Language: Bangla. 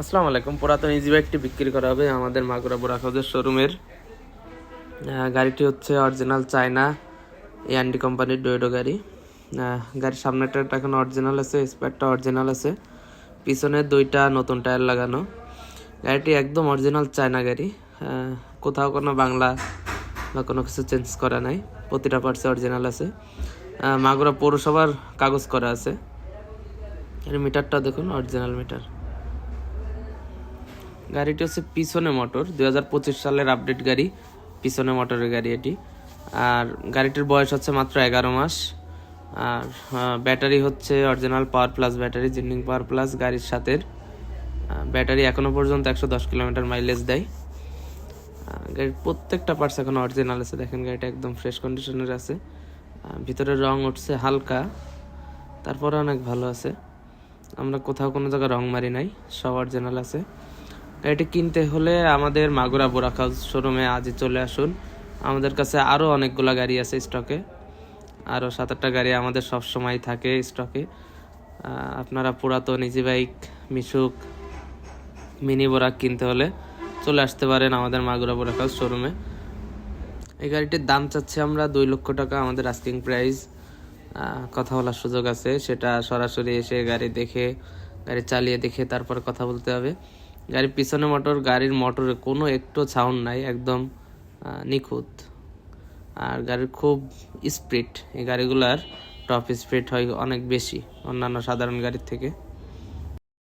আসসালামু আলাইকুম। পুরাতন ইজি বাইকটি বিক্রি করা হবে আমাদের মাগুরা বোরাখাউজের শোরুমের গাড়িটি হচ্ছে অরিজিনাল চায়না এআনডি কোম্পানির ডোয়েডো গাড়ি। গাড়ির সামনেটা এখন অরিজিনাল আছে স্পেয়ারটা অরিজিনাল আছে। পিছনে দুইটা নতুন টায়ার লাগানো। গাড়িটি একদম অরিজিনাল চায়না গাড়ি। কোথাও কোনো বাংলা বা কোনো কিছু চেঞ্জ করা নাই। প্রতিটা পার্টসে অরিজিনাল আছে। মাগুরা পৌরসভার কাগজ করা আছে। মিটারটা দেখুন অরিজিনাল মিটার গাড়িটি হচ্ছে পিছনে মোটর দু হাজার পঁচিশ সালের আপডেট গাড়ি পিছনে মোটরের গাড়ি এটি। আর গাড়িটির বয়স হচ্ছে মাত্র এগারো মাস। আর ব্যাটারি হচ্ছে অরিজিনাল পাওয়ার প্লাস ব্যাটারি জিন্ডিং পাওয়ার প্লাস গাড়ির সাথে ব্যাটারি এখনও পর্যন্ত একশো দশ কিলোমিটার মাইলেজ দেয়। গাড়ির প্রত্যেকটা পার্টস এখন অরিজিনাল আছে। দেখেন গাড়িটা একদম ফ্রেশ কন্ডিশনের আছে। আহ, ভিতরের রং উঠছে হালকা তারপরে অনেক ভালো আছে। আমরা কোথাও কোনো জায়গায় রং মারি নাই সব অরিজিনাল আছে। গাড়িটি কিনতে হলে আমাদের মাগুরা বোরাখাউজ শোরুমে আজই চলে আসুন। আমাদের কাছে আরও অনেকগুলো গাড়ি আছে স্টকে। আরও সাত আটটা গাড়ি আমাদের সব সময় থাকে স্টকে। আপনারা পুরাতন easy bike Mishuk mini Borak কিনতে হলে চলে আসতে পারেন আমাদের মাগুরা বোরাখাউজ শোরুমে। এই গাড়িটির দাম চাচ্ছি আমরা দুই লক্ষ টাকা, আমাদের আস্কিং প্রাইস কথা বলার সুযোগ আছে, সেটা সরাসরি এসে গাড়ি দেখে, গাড়ি চালিয়ে দেখে তারপর কথা বলতে হবে। গাড়ির পিছনে মোটর, গাড়ির মোটরে কোনো একটু সাউন্ড নাই, একদম নিখুঁত। আর গাড়ির খুব স্পিড এই গাড়িগুলার টপ স্পিড হয় অনেক বেশি, অন্যান্য সাধারণ গাড়ির থেকে।